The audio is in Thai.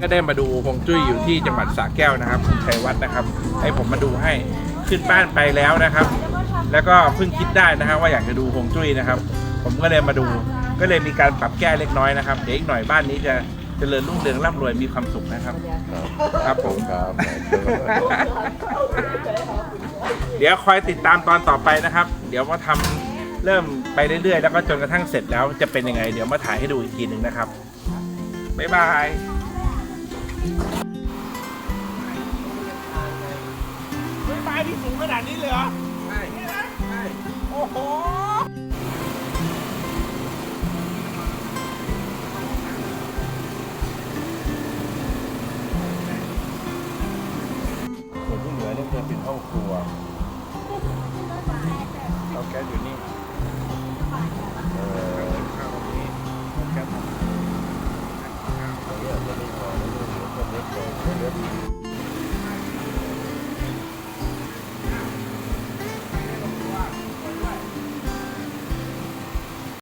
ก็ได้มาดูฮวงจุ้ยอยู่ที่จังหวัดสระแก้วนะครับชัยวัฒน์นะครับ ให้ผมมาดูให้ขึ้นบ้านไปแล้วนะครับ แล้วก็เพิ่งคิดได้นะครับว่าอยากจะดูฮวงจุ้ยนะครับ ผมก็เลยมาดู ก็เลยมีการปรับแก้เล็กน้อยนะครับเดี๋ยวอีกหน่อยบ้านนี้จะเจริญรุ่งเรืองร่ำรวยมีความสุขนะครับ ครับผมครับเดี๋ยวคอยติดตามตอนต่อไปนะครับ เดี๋ยวมาทำเริ่มไปเรื่อยๆ แล้วก็จนกระทั่งเสร็จแล้วจะเป็นยังไง เดี๋ยวมาถ่ายให้ดูอีกทีหนึ่งนะครับบ๊ายบาย บ๊ายบายที่สูงขนาดนี้เลยเหรอ ใช่ใช่โอ้โห ส่วนที่เหลือเนี่ยจะเป็นห้องครัวเตาแก๊สอยู่นี่ เออ ก๊